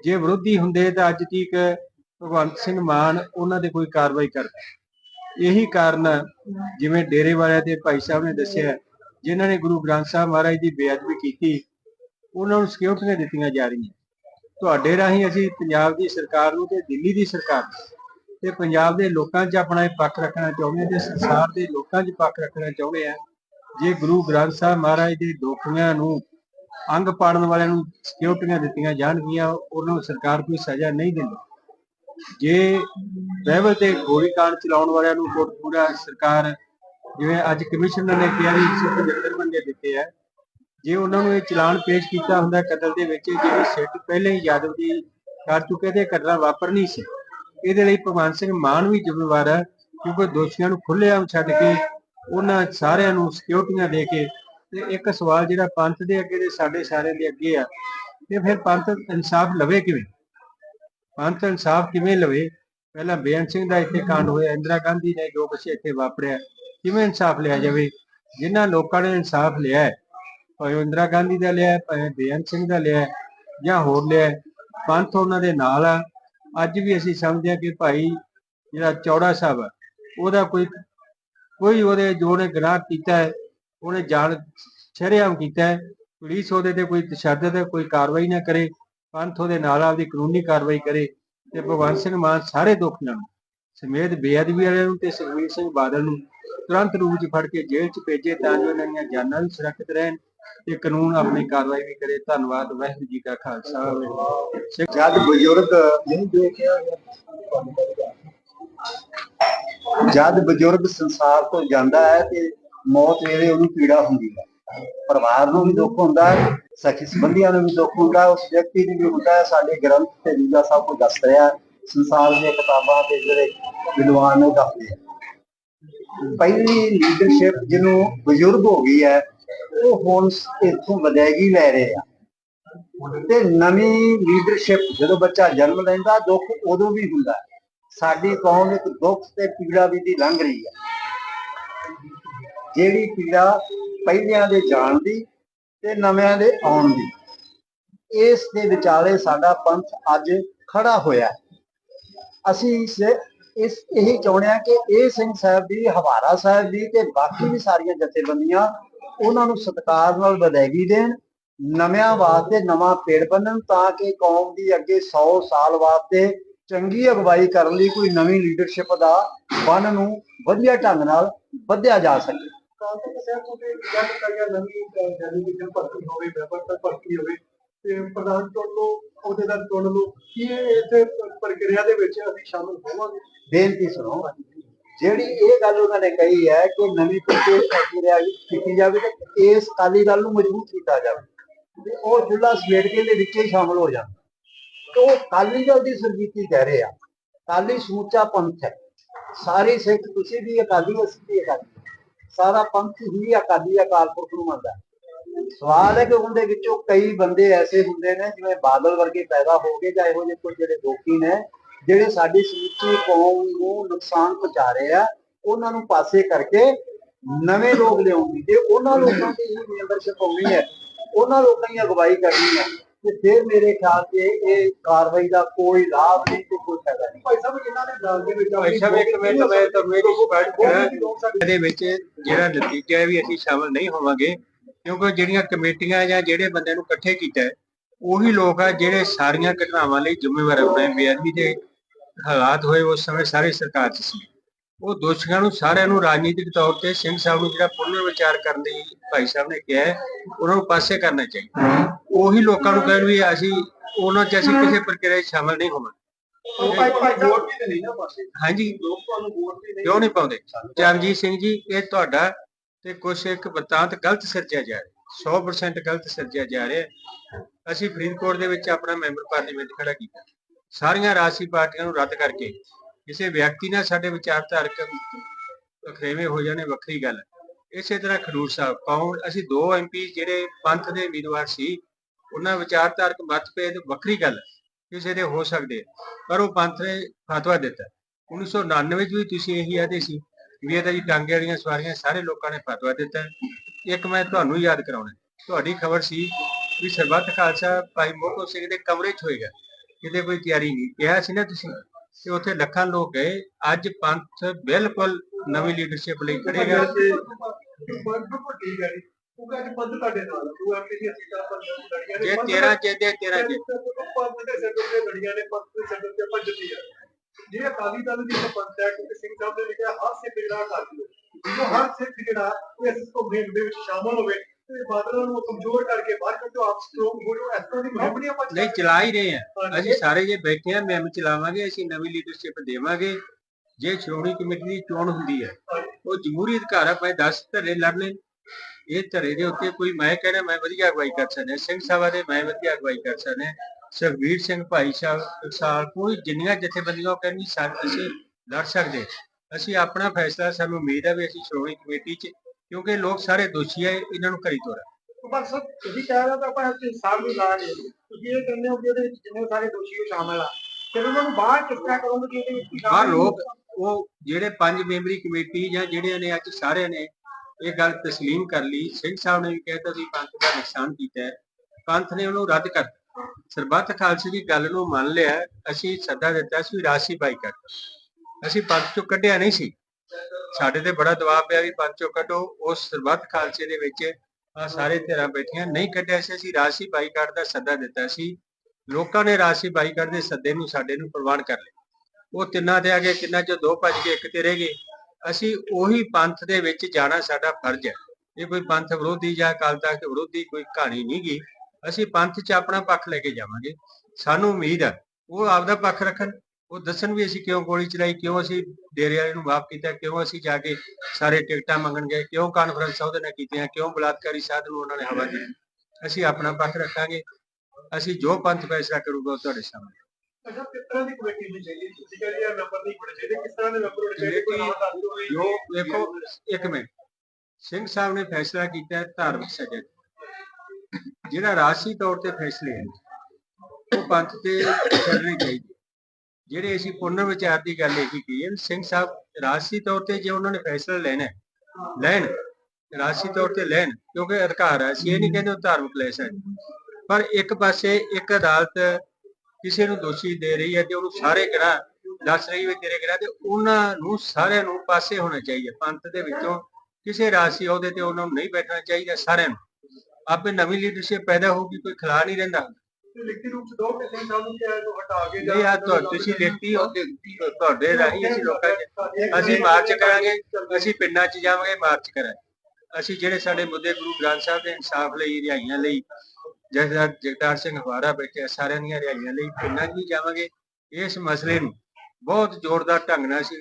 ਜੇ ਵਿਰੋਧੀ ਹੁੰਦੇ ਤਾਂ ਅੱਜ ਤੱਕ ਭਗਵੰਤ ਸਿੰਘ ਮਾਨ ਉਹਨਾਂ ਤੇ ਕੋਈ ਕਾਰਵਾਈ ਕਰਦਾ ਇਹੀ ਕਾਰਨ ਜਿਵੇਂ ਡੇਰੇ ਵਾਲਿਆਂ ਤੇ ਭਾਈ ਸਾਹਿਬ ਨੇ ਦੱਸਿਆ ਜਿਨ੍ਹਾਂ ਨੇ ਗੁਰੂ ਗ੍ਰੰਥ ਸਾਹਿਬ ਮਹਾਰਾਜ ਦੀ ਬੇਅਦਬੀ ਕੀਤੀ, ਉਹਨਾਂ ਨੂੰ ਸਿਕਿਉਰਟੀਆਂ ਦਿੱਤੀਆਂ ਜਾ ਰਹੀਆਂ। ਤੁਹਾਡੇ ਰਾਹੀਂ ਅਸੀਂ ਪੰਜਾਬ ਦੀ ਸਰਕਾਰ ਨੂੰ ਤੇ ਦਿੱਲੀ ਦੀ ਸਰਕਾਰ ਨੂੰ ਤੇ ਪੰਜਾਬ ਦੇ ਲੋਕਾਂ 'ਚ ਆਪਣਾ ਇਹ ਪੱਖ ਰੱਖਣਾ ਚਾਹੁੰਦੇ ਹਾਂ ਤੇ ਸੰਸਾਰ ਦੇ ਲੋਕਾਂ 'ਚ ਪੱਖ ਰੱਖਣਾ ਚਾਹੁੰਦੇ ਆ ਜੇ ਗੁਰੂ ਗ੍ਰੰਥ ਸਾਹਿਬ ਮਹਾਰਾਜ ਦੇ ਦੋਖੀਆਂ ਨੂੰ ਅੰਗ ਪਾੜਨ ਵਾਲਿਆਂ ਨੂੰ ਸਿਕਿਉਰਟੀਆਂ ਦਿੱਤੀਆਂ ਜਾਣਗੀਆਂ, ਉਹਨਾਂ ਨੂੰ ਸਰਕਾਰ ਕੋਈ ਸਜ਼ਾ ਨਹੀਂ ਦਿੰਦੀ। ਜੇ ਬਾਈਬਲ ਤੇ ਗੋਲੀकांड ਚਲਾਉਣ ਵਾਲਿਆਂ ਨੂੰ ਕੋਟਪੂਰਾ ਸਰਕਾਰ, ਜਿਵੇਂ ਅੱਜ ਕਮਿਸ਼ਨਰ ਨੇ ਕਿਹਾ ਵੀ 175 ਬੰਦੇ ਦਿੱਤੇ ਆ, ਜੇ ਉਹਨਾਂ ਨੂੰ ਇਹ ਚਲਾਨ ਪੇਸ਼ ਕੀਤਾ ਹੁੰਦਾ ਕਤਲ ਦੇ ਵਿੱਚ ਜਿਹੜੀ ਸਿੱਟ ਪਹਿਲੇ ਹੀ ਯਾਦਵ ਦੀ ਕਰ ਚੁੱਕੇ ਤੇ ਘਟਨਾ ਵਾਪਰਨੀ ਸੀ। ਇਹਦੇ ਲਈ ਭਗਵਾਨ ਸਿੰਘ ਮਾਨ ਵੀ ਜ਼ਿੰਮੇਵਾਰ ਹੈ ਕਿਉਂਕਿ ਦੋਸ਼ੀਆਂ ਨੂੰ ਖੁੱਲ੍ਹੇਆਮ ਛੱਡ ਕੇ ਉਹਨਾਂ ਸਾਰਿਆਂ ਨੂੰ ਸਿਕਿਉਰਟੀਆਂ ਦੇ ਕੇ ਤੇ ਇੱਕ ਸਵਾਲ ਜਿਹੜਾ ਪੰਥ ਦੇ ਅੱਗੇ ਤੇ ਸਾਡੇ ਸਾਰਿਆਂ ਦੇ ਅੱਗੇ ਆ, ਤੇ ਫਿਰ ਪੰਥ ਇਨਸਾਫ ਲਵੇ ਕਿਵੇਂ? ਪੰਥ ਇਨਸਾਫ ਕਿਵੇਂ ਲਵੇ? ਪਹਿਲਾਂ ਬੇਅੰਤ ਸਿੰਘ ਦਾ ਇੱਥੇ ਕਾਂਡ ਹੋਇਆ ਇੰਦਰਾ ਗਾਂਧੀ ਨੇ ਜੋ ਕੁਛ ਇੱਥੇ ਵਾਪਰਿਆ ਕਿਵੇਂ ਇਨਸਾਫ ਲਿਆ ਜਾਵੇ? ਜਿਨ੍ਹਾਂ ਲੋਕਾਂ ਨੇ ਇਨਸਾਫ ਲਿਆ ਹੈ, ਭਾਵੇਂ ਇੰਦਰਾ ਗਾਂਧੀ ਦਾ ਲਿਆ ਭਾਵੇਂ ਬੇਅੰਤ ਸਿੰਘ ਦਾ ਲਿਆ ਜਾਂ ਹੋਰ ਲਿਆ ਪੰਥ ਉਹਨਾਂ ਦੇ ਨਾਲ ਆ। ਅੱਜ ਵੀ ਅਸੀਂ ਸਮਝਦੇ ਹਾਂ ਕਿ ਭਾਈ ਜਿਹੜਾ ਚੌੜਾ ਸਾਹਿਬ ਆ ਉਹਦਾ ਕੋਈ ਕੋਈ ਉਹਦੇ ਜੋ ਨੇ ਗੁਨਾਹ ਕੀਤਾ ਹੈ ਉਹਨੇ ਜਾਣ ਸ਼ਰੇਆਮ ਕੀਤਾ ਹੈ ਪੁਲਿਸ ਉਹਦੇ ਤੇ ਕੋਈ ਤਸ਼ੱਦਦ ਕੋਈ ਕਾਰਵਾਈ ਨਾ ਕਰੇ ਪੰਥ ਉਹਦੇ ਨਾਲ ਆਪਦੀ ਕਾਨੂੰਨੀ ਕਾਰਵਾਈ ਕਰੇ ਤੇ ਭਗਵੰਤ ਸਿੰਘ ਮਾਨ ਸਾਰੇ ਦੋਖੀਆਂ ਨੂੰ ਸਮੇਤ ਬੇਅਦਬੀ ਵਾਲਿਆਂ ਨੂੰ ਤੇ ਸੁਖਬੀਰ ਸਿੰਘ ਬਾਦਲ ਨੂੰ ਤੁਰੰਤ ਰੂਪ 'ਚ ਫੜ ਕੇ ਜੇਲ੍ਹ 'ਚ ਭੇਜੇ ਤਾਂ ਜੋ ਇਹਨਾਂ ਦੀਆਂ ਜਾਨਾਂ ਵੀ ਸੁਰੱਖਿਅਤ ਰਹਿਣ ਤੇ ਕਾਨੂੰਨ ਆਪਣੀ ਕਾਰਵਾਈ ਵੀ ਕਰੇ। ਧੰਨਵਾਦ, ਵਾਹਿਗੁਰੂ ਜੀ ਕਾ ਖਾਲਸਾ। ਜਦ ਬਜ਼ੁਰਗ ਨਹੀਂ ਦੇਖਿਆ ਜਦ ਬਜ਼ੁਰਗ ਸੰਸਾਰ ਤੋਂ ਜਾਂਦਾ ਹੈ ਤੇ ਮੌਤ ਵੇਲੇ ਉਹਨੂੰ ਪੀੜਾ ਹੁੰਦੀ ਹੈ। ਪਰਿਵਾਰ ਨੂੰ ਵੀ ਦੁੱਖ ਹੁੰਦਾ ਹੈ ਸਖੀ ਸੰਬੰਧੀਆਂ ਨੂੰ ਵੀ ਦੁੱਖ ਹੁੰਦਾ, ਉਸ ਵਿਅਕਤੀ ਨੂੰ ਵੀ ਹੁੰਦਾ, ਸਾਡੇ ਗ੍ਰੰਥ ਤੇ ਰੀਜਾ ਸਭ ਕੁਝ ਦੱਸ ਰਿਹਾ, ਸੰਸਾਰ ਦੀਆਂ ਕਿਤਾਬਾਂ ਤੇ ਜਿਹੜੇ ਵਿਦਵਾਨ ਨੇ ਦੱਸਦੇ ਆ। ਪਹਿਲੀ ਲੀਡਰਸ਼ਿਪ ਜਿਹਨੂੰ ਬਜ਼ੁਰਗ ਹੋ ਗਈ ਹੈ, ਉਹ ਹੁਣ ਇੱਥੋਂ ਵਿਦਾਇਗੀ ਲੈ ਰਹੇ ਆ। ਤੇ ਨਵੀਂ ਲੀਡਰਸ਼ਿਪ ਜਦੋਂ ਬੱਚਾ ਜਨਮ ਲੈਂਦਾ, ਦੁੱਖ ਉਦੋਂ ਵੀ ਹੁੰਦਾ। ਸਾਡੀ ਕੌਮ ਇੱਕ ਦੁੱਖ ਤੇ ਪੀੜਾ ਵੀ ਦੀ ਲੰਘ ਰਹੀ ਹੈ। ਜਿਹੜੀ ਪੀੜਾ ਪਹਿਲਿਆਂ ਦੇ ਜਾਣ ਦੀ ਤੇ ਨਵਿਆਂ ਦੇ ਆਉਣ ਦੀ। ਇਸ ਦੇ ਵਿਚਾਲੇ ਸਾਡਾ ਪੰਥ ਅੱਜ ਖੜਾ ਹੋਇਆ ਅਸੀਂ ਇਸ ਇਹੀ ਚਾਹੁੰਦੇ ਹਾਂ ਕਿ ਇਹ ਸਿੰਘ ਸਾਹਿਬ ਦੀ, ਹਵਾਰਾ ਸਾਹਿਬ ਦੀ ਤੇ ਬਾਕੀ ਵੀ ਸਾਰੀਆਂ ਜਥੇਬੰਦੀਆਂ ਉਹਨਾਂ ਨੂੰ ਸਤਿਕਾਰ ਨਾਲ ਵਿਦਾਇਗੀ ਦੇਣ, ਨਵਿਆਂ ਵਾਸਤੇ ਨਵਾਂ ਪੇੜ ਬੰਨਣ ਤਾਂ ਕਿ ਕੌਮ ਦੀ ਅੱਗੇ 100 ਸਾਲ ਵਾਸਤੇ ਚੰਗੀ ਅਗਵਾਈ ਕਰਨ ਲਈ ਕੋਈ ਨਵੀਂ ਲੀਡਰਸ਼ਿਪ ਦਾ ਬੰਨ ਨੂੰ ਵਧੀਆ ਢੰਗ ਨਾਲ ਵਧਿਆ ਜਾ ਸਕੇ। ਕਾਂਗਰਸ ਦੇ ਸਾਹਿਬ ਤੋਂ ਗੱਲ ਕਰੀਏ ਨਵੀਂ ਜੈਨੀ ਭਰਤੀ ਹੋਵੇ ਮੈਂਬਰ ਤੱਕ ਭਰਤੀ ਹੋਵੇ, ਤੇ ਪ੍ਰਧਾਨ ਚੁਣ ਲਓ ਅਹੁਦੇਦਾਰ ਚੁਣ ਲਓ ਕੀ ਇਹ ਪ੍ਰਕਿਰਿਆ ਦੇ ਵਿੱਚ ਅਸੀਂ ਸ਼ਾਮਲ ਹੋਵਾਂਗੇ? ਬੇਨਤੀ ਸੁਣੋ ਜਿਹੜੀ ਇਹ ਗੱਲ ਉਹਨਾਂ ਨੇ ਕਹੀ ਹੈ ਕਿ ਨਵੀਂ ਪ੍ਰਕਿਰਿਆ ਕੀਤੀ ਜਾਵੇ ਤੇ ਇਸ ਕਾਲੀ ਗੱਲ ਨੂੰ ਮਜ਼ਬੂਤ ਕੀਤਾ ਜਾਵੇ। ਤੇ ਉਹ ਜੁਲਾ ਸਮੇਟ ਦੇ ਵਿੱਚ ਹੀ ਸ਼ਾਮਲ ਹੋ ਜਾਂਦਾ ਉਹ ਕਾਲੀ ਦਲ ਦੀ ਸਰਜੀਤੀ ਕਹਿ ਰਹੇ ਆ। ਕਾਲੀ ਸਮੁੱਚਾ ਪੰਥ ਹੈ। ਸਾਰੇ ਸਿੱਖ, ਤੁਸੀਂ ਵੀ ਅਕਾਲੀ ਅਸੀਂ ਵੀ ਅਕਾਲੀ ਸਾਰਾ ਪੰਥ ਹੀ ਅਕਾਲੀ ਅਕਾਲ ਪੁਰਖ ਨੂੰ ਮੰਨਦਾ ਸਵਾਲ ਹੈ ਕਿ ਉਹਦੇ ਵਿੱਚੋਂ ਕਈ ਬੰਦੇ ਐਸੇ ਹੁੰਦੇ ਨੇ ਜਿਵੇਂ ਬਾਦਲ ਵਰਗੇ ਪੈਦਾ ਹੋ ਗਏ ਜਾਂ ਇਹੋ ਜਿਹੇ ਕੋਈ ਜਿਹੜੇ ਦੋਖੀ ਨੇ, ਜਿਹੜੇ ਸਾਡੀ ਸਮੁੱਚੀ ਕੌਮ ਨੂੰ ਨੁਕਸਾਨ ਪਹੁੰਚਾ ਰਹੇ ਆ, ਉਹਨਾਂ ਨੂੰ ਪਾਸੇ ਕਰਕੇ ਨਵੇਂ ਲੋਕ ਲਿਆਉਣੀ ਤੇ ਉਹਨਾਂ ਲੋਕਾਂ ਦੀ ਹੀ ਮੈਂਬਰਸ਼ਿਪ ਹੋਣੀ ਹੈ। ਉਹਨਾਂ ਲੋਕਾਂ ਦੀ ਅਗਵਾਈ ਕਰਨੀ ਹੈ। ਤੇ ਫਿਰ ਮੇਰੇ ਖਿਆਲ 'ਚ ਇਹ ਕਾਰਵਾਈ ਦਾ ਕੋਈ ਲਾਭ ਨਹੀਂ ਤੇ ਕੋਈ ਫਾਇਦਾ ਨਹੀਂ। ਭਾਈ ਸਾਹਿਬ ਜਿਨ੍ਹਾਂ ਨੇ ਦਲ ਦੇ ਵਿੱਚ ਭਾਈ ਸਾਹਿਬ, ਇੱਕ ਮਿੰਟ ਮੈਂ ਸਪਸ਼ਟ ਕਰਾਂ। ਕਰਾਂ ਇਹਦੇ ਵਿੱਚ ਜਿਹੜਾ ਨਤੀਜਾ ਹੈ ਵੀ ਅਸੀਂ ਸ਼ਾਮਲ ਨਹੀਂ ਹੋਵਾਂਗੇ ਕਿਉਂਕਿ ਜਿਹੜੀਆਂ ਕਮੇਟੀਆਂ ਜਾਂ ਜਿਹੜੇ ਬੰਦਿਆਂ ਨੂੰ ਇਕੱਠੇ ਕੀਤਾ ਹੈ ਉਹੀ ਲੋਕ ਆ ਜਿਹੜੇ ਸਾਰੀਆਂ ਘਟਨਾਵਾਂ ਲਈ ਜ਼ਿੰਮੇਵਾਰ ਆਪਣੇ ਬੇਅਦਬੀ ਦੇ ਹਾਲਾਤ ਹੋਏ ਉਸ ਸਮੇਂ ਸਾਰੇ ਸਰਕਾਰ 'ਚ ਸੀ। ਉਹ ਦੋਸ਼ੀਆਂ ਨੂੰ ਸਾਰਿਆਂ ਨੂੰ ਰਾਜਨੀਤਿਕ ਤੌਰ ਤੇ ਸਿੰਘ ਸਾਹਿਬ ਨੂੰ ਜਿਹੜਾ ਪੁਨਰ ਵਿਚਾਰ ਕਰਨ ਦੀ ਭਾਈ ਸਾਹਿਬ ਨੇ ਕਿਹਾ ਉਹਨਾਂ ਨੂੰ ਪਾਸੇ ਕਰਨਾ ਚਾਹੀਦਾ। ਉਹੀ ਲੋਕਾਂ ਨੂੰ ਕਹਿਣ ਵੀ ਅਸੀਂ ਉਹਨਾਂ 'ਚ ਅਸੀਂ ਕਿਸੇ ਪ੍ਰਕਿਰਿਆ 'ਚ ਸ਼ਾਮਲ ਨਹੀਂ ਹੋਵਾਂਗੇ। ਭਾਈ ਭਾਈ ਵੋਟ ਵੀ ਨਹੀਂ ਨਾ ਪਾਸੇ। ਹਾਂਜੀ। ਲੋਕ ਤੁਹਾਨੂੰ ਵੋਟ ਵੀ ਨਹੀਂ ਕਿਉਂ ਨਹੀਂ ਪਾਉਂਦੇ? ਚਰਨਜੀਤ ਸਿੰਘ ਜੀ ਇਹ ਤੁਹਾਡਾ ਤੇ ਕੁਛ ਇੱਕ ਬਤਾਂਤ ਗਲਤ ਸਿਰਜਿਆ ਜਾ ਰਿਹਾ। 100% ਗਲਤ ਸਿਰਜਿਆ ਜਾ ਰਿਹਾ। ਅਸੀਂ ਫਰੀਦਕੋਟ ਦੇ ਵਿੱਚ ਆਪਣਾ ਮੈਂਬਰ ਪਾਰਲੀਮੈਂਟ ਖੜਾ ਕੀਤਾ। ਸਾਰੀਆਂ ਰਾਜਸੀ ਪਾਰਟੀਆਂ ਨੂੰ ਰੱਦ ਕਰਕੇ ਕਿਸੇ ਵਿਅਕਤੀ ਨਾਲ ਸਾਡੇ ਵਿਚਾਰਧਾਰਕ ਵਖਰੇਵੇਂ ਹੋ ਜਾਣੇ ਵੱਖਰੀ ਗੱਲ। ਇਸੇ ਤਰ੍ਹਾਂ ਖਡੂਰ ਸਾਹਿਬ ਕੌਣ? ਅਸੀਂ ਦੋ ਐਮਪੀ ਜਿਹੜੇ ਪੰਥ ਦੇ ਉਮੀਦਵਾਰ ਸੀ ਉਹਨਾਂ ਵਿਚਾਰਧਾਰਕ ਮਤਭੇਦ ਵੱਖਰੀ ਗੱਲ ਕਿਸੇ ਦੇ ਹੋ ਸਕਦੇ ਪਰ ਉਹ ਪੰਥ ਨੇ ਫਤਵਾ ਦਿੱਤਾ 1999 ਵਿੱਚ ਵੀ ਤੁਸੀਂ ਇਹੀ ਆਦੇ ਸੀ ਵੀ ਇਹ ਜੀ ਟਾਂਗੇ ਵਾਲੀਆਂ ਸਵਾਰੀਆਂ ਸਾਰੇ ਲੋਕਾਂ ਨੇ ਫਤਵਾ ਦਿੱਤਾ ਇੱਕ ਮੈਂ ਤੁਹਾਨੂੰ ਯਾਦ ਕਰਾਉਣਾ ਤੁਹਾਡੀ ਖਬਰ ਸੀ ਵੀ ਸਰਬੱਤ ਖਾਲਸਾ ਭਾਈ ਮੋਹਕਮ ਸਿੰਘ ਦੇ ਕਮਰੇ 'ਚ ਹੋਏਗਾ ਕਿਤੇ ਕੋਈ ਤਿਆਰੀ ਨਹੀਂ, ਕਿਹਾ ਸੀ ਨਾ ਤੁਸੀਂ ਤੇ ਉੱਥੇ ਲੱਖਾਂ ਲੋਕ ਗਏ, ਅੱਜ ਪੰਥ ਬਿਲਕੁਲ ਨਵੀਂ ਲੀਡਰਸ਼ਿਪ ਲਈ ਖੜੇਗਾ ਜੀ ਉਹ ਅੱਜ ਪੰਜ ਤੁਹਾਡੇ ਨਾਲ ਹੈ। ਉਹ ਆਪਣੀ ਦੀ ਸੀਟਾਂ ਪਰ ਲੜੀਆਂ ਨੇ ਜੇ ਪੰਜ 13 ਚੇਦੇ 13 ਚ ਪੰਜ ਦੇ ਸਿਰ ਤੇ ਲੜੀਆਂ ਨੇ ਪੰਜ ਦੇ ਸਿਰ ਤੇ ਭੱਜਦੀ ਹੈ ਜੇ ਅਕਾਲੀ ਦਲ ਦੀ ਇੱਕ ਪੰਥ ਹੈ ਕਿ ਸਿੰਘ ਸਾਹਿਬ ਨੇ ਲਿਖਿਆ ਹਰ ਸਿੱਖ ਜਿਹੜਾ ਅਕਾਲੀ ਹੈ ਜੋ ਹਰ ਸਿੱਖ ਜਿਹੜਾ ਉਹ ਇਸ ਮੁਹਿੰਮ ਦੇ ਵਿੱਚ ਸ਼ਾਮਲ ਹੋਵੇ ਤੇ ਬਾਦਲਾਂ ਨੂੰ ਕਮਜ਼ੋਰ ਕਰਕੇ ਬਾਹਰ ਕੱਢੋ ਆਪ ਸਟਰੋਂਗ ਹੋ ਜਾਓ ਇਸ ਤਰ੍ਹਾਂ ਦੀ ਮੁਹਿੰਮ ਨਹੀਂ ਆਪਾਂ ਨਹੀਂ ਚਲਾ ਹੀ ਰਹੇ ਆ। ਅਸੀਂ ਸਾਰੇ ਜੇ ਬੈਠੇ ਆ ਚਲਾਵਾਂਗੇ ਅਸੀਂ ਨਵੀਂ ਲੀਡਰਸ਼ਿਪ ਦੇਵਾਂਗੇ। ਜੇ ਸ਼੍ਰੋਮਣੀ ਕਮੇਟੀ ਦੀ ਚੋਣ ਹੁੰਦੀ ਹੈ ਉਹ ਜਮਹੂਰੀ ਅਧਿਕਾਰ ਆ ਭਾਵੇਂ 10 ਧੜੇ ਲੜ ਲੈਣ ਇਹ ਧੜੇ ਦੇ ਉੱਤੇ ਕੋਈ ਮੈਂ ਕਹਿੰਦਾ ਮੈਂ ਵਧੀਆ ਅਗਵਾਈ ਕਰ ਸਕਦਾ। ਸਿੰਘ ਸਭਾ ਦੇ ਮੈਂ ਵਧੀਆ ਅਗਵਾਈ ਕਰ ਸਕਦਾ। ਸੁਖਬੀਰ ਸਿੰਘ ਭਾਈ ਸਾਹਿਬ ਟਕਸਾਲ ਕੋਈ ਜਿੰਨੀਆਂ ਜਥੇਬੰਦੀਆਂ ਉਹ ਕਹਿੰਦੀ ਸਾ- ਅਸੀਂ ਲੜ ਸਕਦੇ। ਅਸੀਂ ਆਪਣਾ ਫੈਸਲਾ ਸਾਨੂੰ ਉਮੀਦ ਹੈ ਵੀ ਅਸੀਂ ਸ਼੍ਰੋਮਣੀ ਕਮੇਟੀ 'ਚ ਕਿਉਂਕਿ ਲੋਕ ਸਾਰੇ ਦੋਸ਼ੀ ਹੈ ਇਹਨਾਂ ਨੂੰ ਕਰੀ ਤੋਰਾ ਬਸ ਤੁਸੀਂ ਕਹਿ ਰਹੇ ਹੋ ਤਾਂ ਆਪਾਂ ਇਸ ਹਿਸਾਬ ਨੂੰ ਲਾ ਨਹੀਂ ਤੁਸੀਂ ਇਹ ਕਹਿੰਦੇ ਹੋ ਕਿ ਉਹਦੇ ਵਿੱਚ ਜਿੰਨੇ ਸਾਰੇ ਦੋਸ਼ੀ ਉਹ ਸ਼ਾਮਲ ਆ। ਫਿਰ ਉਹਨਾਂ ਨੂੰ ਬਾਹਰ ਕਿਸ ਤਰ੍ਹਾਂ ਕਰੋਗੇ ਕਿ ਇਹਦੇ ਵਿੱਚ ਕੀ ਬਾਹਰ ਲੋਕ ਉਹ ਜਿਹੜੇ ਪੰਜ ਮੈਂਬਰੀ ਕਮੇਟੀ ਜਾਂ ਜਿਹੜਿਆਂ ਨੇ ਅੱਜ ਸਾਰਿਆਂ ਨੇ ਇਹ ਗੱਲ ਤਸਲੀਮ ਕਰ ਲਈ। ਸਿੰਘ ਸਾਹਿਬ ਨੇ ਵੀ ਕਹਿਤਾ ਵੀ ਪੰਥ ਦਾ ਨੁਕਸਾਨ ਕੀਤਾ ਹੈ। ਪੰਥ ਨੇ ਉਹਨੂੰ ਰੱਦ ਕਰ ਸਰਬੱਤ ਖਾਲਸੇ ਦੀ ਗੱਲ ਨੂੰ ਮੰਨ ਲਿਆ। ਅਸੀਂ ਸੱਦਾ ਦਿੱਤਾ ਸੀ ਰਾਸੀ ਬਾਈ ਕਰ ਅਸੀਂ ਪੰਥ ਚੋਂ ਕੱਢਿਆ ਨਹੀਂ ਸੀ। ਸਾਡੇ ਤੇ ਬੜਾ ਦਬਾਅ ਪਿਆ ਵੀ ਪੰਥ ਚੋਂ ਕੱਢੋ। ਉਸ ਸਰਬੱਤ ਖਾਲਸੇ ਦੇ ਵਿੱਚ ਆ ਸਾਰੇ ਧਿਰਾਂ ਬੈਠੀਆਂ ਨਹੀਂ ਕੱਢਿਆ ਸੀ। ਅਸੀਂ ਰਾਸੀ ਬਾਈਕਾਟ ਦਾ ਸੱਦਾ ਦਿੱਤਾ ਸੀ। ਲੋਕਾਂ ਨੇ ਰਾਸੀ ਬਾਈਕਾਟ ਦੇ ਸੱਦੇ ਨੂੰ ਸਾਡੇ ਨੂੰ ਪ੍ਰਵਾਨ ਕਰ ਲਿਆ ਉਹ ਤਿੰਨਾਂ ਤੇ ਆ ਗਏ ਤਿੰਨਾਂ ਚੋਂ ਦੋ ਭੱਜ ਕੇ ਇੱਕ ਤੇ ਰਹਿ ਗਏ। ਅਸੀਂ ਉਹੀ ਪੰਥ ਦੇ ਵਿੱਚ ਜਾਣਾ ਸਾਡਾ ਫਰਜ਼ ਹੈ। ਇਹ ਕੋਈ ਪੰਥ ਵਿਰੋਧੀ ਜਾਂ ਅਕਾਲ ਤਖਤ ਵਿਰੋਧੀ ਕੋਈ ਕਹਾਣੀ ਨਹੀਂ ਗੀ ਅਸੀਂ ਪੰਥ 'ਚ ਆਪਣਾ ਪੱਖ ਲੈ ਕੇ ਜਾਵਾਂਗੇ। ਸਾਨੂੰ ਉਮੀਦ ਹੈ, ਉਹ ਆਪਦਾ ਪੱਖ ਰੱਖਣ। ਉਹ ਦੱਸਣ ਵੀ ਅਸੀਂ ਕਿਉਂ ਗੋਲੀ ਚਲਾਈ, ਕਿਉਂ ਅਸੀਂ ਡੇਰੇ ਵਾਲੇ ਨੂੰ ਮਾਫ ਕੀਤਾ, ਕਿਉਂ ਅਸੀਂ ਜਾ ਕੇ ਸਾਰੇ ਟਿਕਟਾਂ ਮੰਗਣ ਗਏ, ਕਿਉਂ ਕਾਨਫਰੰਸ ਉਹਦੇ ਨਾਲ ਕੀਤੀਆਂ, ਕਿਉਂ ਬਲਾਤਕਾਰੀ ਸਾਧ ਨੂੰ ਉਹਨਾਂ ਨੇ ਹਵਾ ਦਿੱਤੀ। ਅਸੀਂ ਆਪਣਾ ਪੱਖ ਰੱਖਾਂਗੇ। ਅਸੀਂ ਜੋ ਪੰਥ ਫੈਸਲਾ ਕਰੂਗਾ ਉਹ ਤੁਹਾਡੇ ਸਾਹਮਣੇ। ਅੱਛਾ ਕਿਸ ਤਰ੍ਹਾਂ ਦੀ ਕਮੇਟੀ ਹੋਣੀ ਚਾਹੀਦੀ ਤੁਸੀਂ ਕਹਿੰਦੇ ਆ ਮੈਂਬਰ ਨਹੀਂ ਹੋਣੇ ਚਾਹੀਦੇ ਕਿਸ ਤਰ੍ਹਾਂ ਦੇ ਮੈਂਬਰ ਹੋਣੇ ਚਾਹੀਦੇ ਕੋਈ ਨਾਮ ਦੱਸ ਦਿਓ ਵੀ ਜੋ ਵੇਖੋ ਇੱਕ ਮਿੰਟ ਸਿੰਘ ਸਾਹਿਬ ਨੇ ਫੈਸਲਾ ਕੀਤਾ ਹੈ ਧਾਰਮਿਕ ਸਜ਼ਾ ਦਾ। ਜਿਹੜਾ ਰਾਜਸੀ ਤੌਰ ਤੇ ਫੈਸਲੇ ਹਨ ਉਹ ਪੰਥ ਤੇ ਚੱਲਣੇ ਚਾਹੀਦੇ ਜਿਹੜੇ ਅਸੀਂ ਪੁਨਰ ਵਿਚਾਰ ਦੀ ਗੱਲ ਇਹ ਕੀਤੀ ਹੈ ਵੀ ਸਿੰਘ ਸਾਹਿਬ ਰਾਜਸੀ ਤੌਰ ਤੇ ਜੇ ਉਹਨਾਂ ਨੇ ਫੈਸਲਾ ਲੈਣਾ ਹੈ, ਲੈਣ ਰਾਜਸੀ ਤੌਰ ਤੇ ਲੈਣ ਕਿਉਂਕਿ ਅਧਿਕਾਰ ਹੈ ਅਸੀਂ ਇਹ ਨਹੀਂ ਕਹਿੰਦੇ ਉਹ ਧਾਰਮਿਕ ਲੈ ਸਕਦੇ ਪਰ ਇੱਕ ਪਾਸੇ ਇੱਕ ਅਦਾਲਤ ਕਿਸੇ ਨੂੰ ਦੋਸ਼ੀ ਦੇ ਰਹੀ ਹੈ ਤੇ ਉਹਨੂੰ ਸਾਰੇ ਗ੍ਰਹਿ ਦੱਸ ਰਹੀ ਹੈ ਤੇਰੇ ਗ੍ਰਹਿ ਤੇ ਉਹਨਾਂ ਨੂੰ ਸਾਰਿਆਂ ਨੂੰ ਪਾਸੇ ਹੋਣਾ ਚਾਹੀਦਾ। ਪੰਥ ਦੇ ਵਿੱਚੋਂ ਕਿਸੇ ਰਾਸੀ ਅਹੁਦੇ ਤੇ ਉਹਨਾਂ ਨੂੰ ਨਹੀਂ ਬੈਠਣਾ ਚਾਹੀਦਾ ਸਾਰਿਆਂ ਨੂੰ। ਆਪੇ ਨਵੀਂ ਲੀਡਰਸ਼ਿਪ ਪੈਦਾ ਹੋਊਗੀ ਕੋਈ ਖਿਲਾ ਨਹੀਂ ਰਹਿੰਦਾ। ਲਿਖਤੀ ਰੂਪ ਚ ਦੋ ਕਿ ਸਿੰਘ ਸਾਹਿਬ ਨੂੰ ਕਿਹਾ ਇਹਨੂੰ ਹਟਾ ਕੇ ਨਹੀਂ ਆ ਤੁਸੀਂ ਲਿਖਤੀ ਹੋ ਤੇ ਤੁਹਾਡੇ ਰਾਹੀਂ ਅਸੀਂ ਲੋਕਾਂ 'ਚ ਅਸੀਂ ਮਾਰਚ ਕਰਾਂਗੇ ਅਸੀਂ ਪਿੰਡਾਂ 'ਚ ਜਾਵਾਂਗੇ ਮਾਰਚ ਕਰਾਂਗੇ। ਅਸੀਂ ਜਿਹੜੇ ਸਾਡੇ ਮੁੱਦੇ ਗੁਰੂ ਗ੍ਰੰਥ ਸਾਹਿਬ ਦੇ ਇਨਸਾਫ ਲਈ ਰਿਹਾਈਆਂ ਲਈ ਜਿਹੜਾ ਜਗਤਾਰ ਸਿੰਘ ਹਵਾਰਾ ਬੈਠੇ ਆ, ਸਾਰਿਆਂ ਦੀਆਂ ਰਿਹਾਈਆਂ ਲਈ ਪਿੰਡਾਂ 'ਚ ਵੀ ਜਾਵਾਂਗੇ। ਇਸ ਮਸਲੇ ਨੂੰ ਬਹੁਤ ਜ਼ੋਰਦਾਰ ਢੰਗ ਨਾਲ ਅਸੀਂ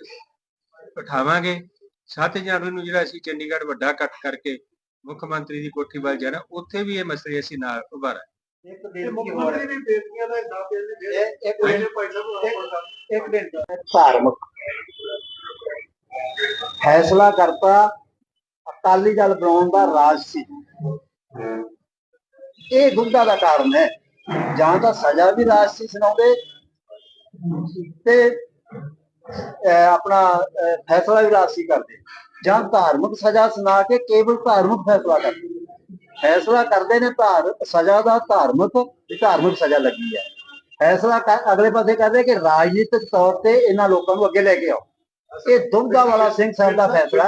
ਉਠਾਵਾਂਗੇ 7 ਜਨਵਰੀ ਨੂੰ ਜਿਹੜਾ ਅਸੀਂ ਚੰਡੀਗੜ੍ਹ ਵੱਡਾ ਇਕੱਠ ਕਰਕੇ ਮੁੱਖ ਮੰਤਰੀ ਦੀ ਕੋਠੀ ਵੱਲ ਜਾਣਾ ਉੱਥੇ ਵੀ ਇਹ ਮਸਲੇ ਅਸੀਂ ਨਾਲ ਇੱਕ ਮੁੱਖ ਮੰਤਰੀ ਦੀ ਬੇਨਤੀਆਂ ਦਾ ਹਿਸਾਬ ਦੇ ਇੱਕ ਇੱਕ ਧਾਰਮਿਕ ਫੈਸਲਾ ਕਰਤਾ ਅਕਾਲੀ ਦਲ ਬਣਾਉਣ ਦਾ ਰਾਜ ਸੀ। ਇਹ ਦੁੱਧਾ ਦਾ ਕਾਰਨ ਹੈ। ਜਾਂ ਤਾਂ ਸਜ਼ਾ ਵੀ ਰਾਜ ਸੁਣਾਉਂਦੇ ਤੇ ਅਹ, ਆਪਣਾ ਫੈਸਲਾ ਵੀ ਰਾਜ ਕਰਦੇ। ਜਾਂ ਧਾਰਮਿਕ ਸਜ਼ਾ ਸੁਣਾ ਕੇ ਕੇਵਲ ਧਾਰਮਿਕ ਫੈਸਲਾ ਕਰਦੇ। ਫੈਸਲਾ ਕਰਦੇ ਨੇ ਧਾਰ ਸਜ਼ਾ ਦਾ ਧਾਰਮਿਕ ਵੀ ਧਾਰਮਿਕ ਸਜ਼ਾ ਲੱਗੀ ਹੈ। ਫੈਸਲਾ ਕਰ- ਅਗਲੇ ਪਾਸੇ ਕਰਦੇ ਕਿ ਰਾਜਨੀਤਿਕ ਤੌਰ ਤੇ ਇਹਨਾਂ ਲੋਕਾਂ ਨੂੰ ਅੱਗੇ ਲੈ ਕੇ ਆਓ। ਇਹ ਦੁਬਦਾ ਵਾਲਾ ਸਿੰਘ ਸਾਹਿਬ ਦਾ ਫੈਸਲਾ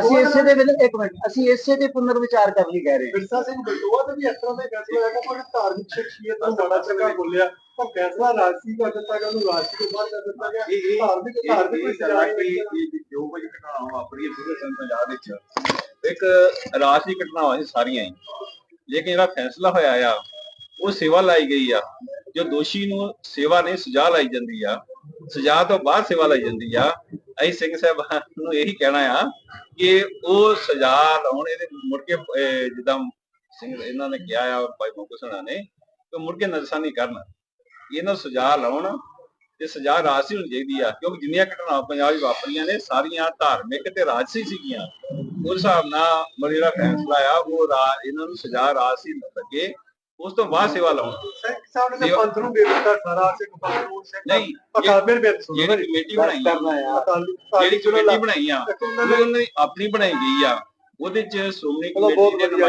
ਅਸੀਂ ਇਸੇ ਦੇ ਵਿੱਚ ਇੱਕ ਮਿੰਟ ਅਸੀਂ ਇਸੇ ਦੇ ਪੁਨਰ ਵਿਚਾਰ ਕਰਨ ਲਈ ਕਹਿ ਰਹੇ ਹਾਂ। ਬਿਰਸਾ ਸਿੰਘ ਬਲਟੋਆ ਤੇ ਵੀ ਇਸ ਤਰ੍ਹਾਂ ਦਾ ਫੈਸਲਾ ਹੋਇਆ ਕਿ ਕੋਈ ਧਾਰਮਿਕ ਸ਼ਖਸੀਅਤ ਨੂੰ ਬੜਾ ਚੰਗਾ ਬੋਲਿਆ। ਤਾਂ ਫੈਸਲਾ ਰਾਜਸੀ ਕਰ ਦਿੱਤਾ ਗਿਆ ਉਹਨੂੰ ਰਾਜਸੀ ਤੋਂ ਬਾਹਰ ਕਰ ਦਿੱਤਾ ਗਿਆ। ਧਾਰਮਿਕ ਧਾਰਮਿਕ ਕੋਈ ਸਜ਼ਾ ਨਹੀਂ। ਜੋ ਕੁਝ ਘਟਨਾਵਾਂ ਵਾਪਰੀਆਂ ਪੂਰੇ ਸਨ ਪੰਜਾਬ ਵਿੱਚ। ਇੱਕ ਰਾਜਸੀ ਘਟਨਾਵਾਂ ਸੀ ਸਾਰੀਆਂ ਹੀ। ਲੇਕਿਨ ਜਿਹੜਾ ਫੈਸਲਾ ਹੋਇਆ ਆ ਉਹ ਸੇਵਾ ਲਾਈ ਗਈ ਆ। ਜੋ ਦੋਸ਼ੀ ਨੂੰ ਸੇਵਾ ਨਹੀਂ ਸਜ਼ਾ ਲਾਈ ਜਾਂਦੀ ਆ। ਸਜ਼ਾ ਤੋਂ ਬਾਅਦ ਸੇਵਾ ਲਾਈ ਜਾਂਦੀ ਆ। ਅਸੀਂ ਸਿੰਘ ਸਾਹਿਬਾਨ ਨੂੰ ਇਹੀ ਕਹਿਣਾ ਆ ਕਿ ਉਹ ਸਜ਼ਾ ਲਾਉਣ ਇਹਦੇ ਮੁੜ ਕੇ ਅਹ, ਜਿੱਦਾਂ ਸਿੰਘ ਇਹਨਾਂ ਨੇ ਕਿਹਾ ਆ ਭਾਈ ਮੋਕੂ ਸਣਾ ਨੇ ਕਿ ਮੁੜ ਕੇ ਨਜ਼ਰਸਾਨੀ ਕਰਨ। ਇਹਨਾਂ ਨੂੰ ਸਜ਼ਾ ਲਾਉਣ ਤੇ ਸਜ਼ਾ ਰਾਜਸੀ ਹੋਣੀ ਚਾਹੀਦੀ ਆ ਕਿਉਂਕਿ ਜਿੰਨੀਆਂ ਘਟਨਾਵਾਂ ਪੰਜਾਬ ਵਿੱਚ ਵਾਪਰੀਆਂ ਨੇ ਸਾਰੀਆਂ ਧਾਰਮਿਕ ਤੇ ਰਾਜਸੀ ਸੀਗੀਆਂ। ਉਸ ਹਿਸਾਬ ਨਾਲ ਮਤਲਬ ਫੈਸਲਾ ਆ ਉਹ ਰਾ- ਇਹਨਾਂ ਨੂੰ ਸਜ਼ਾ ਰਾਜਸੀ ਲੱਗੇ। ਉਸ ਤੋਂ ਬਾਅਦ ਸੇਵਾ ਲਾਉਣ ਸਿੰਘ ਸਾਹਿਬ ਨੇ ਪੰਥ ਨੂੰ ਦੇ ਦਿੱਤਾ ਸਾਰਾ ਸਿੰਘ ਪੰਥ ਨੂੰ ਸਿੰਘ ਨਹੀਂ ਅਕਾਬਰ ਬੇਦ ਸੁਣੋ ਜਿਹੜੀ ਕਮੇਟੀ ਬਣਾਈ ਆ ਜਿਹੜੀ ਕਮੇਟੀ ਬਣਾਈ ਆ ਉਹਨਾਂ ਉਹ ਨੇ ਆਪਣੀ ਬਣਾਈ ਗਈ ਆ। ਉਹਦੇ ਚ ਸ਼੍ਰੋਮਣੀ ਕਮੇਟੀ ਦੇ।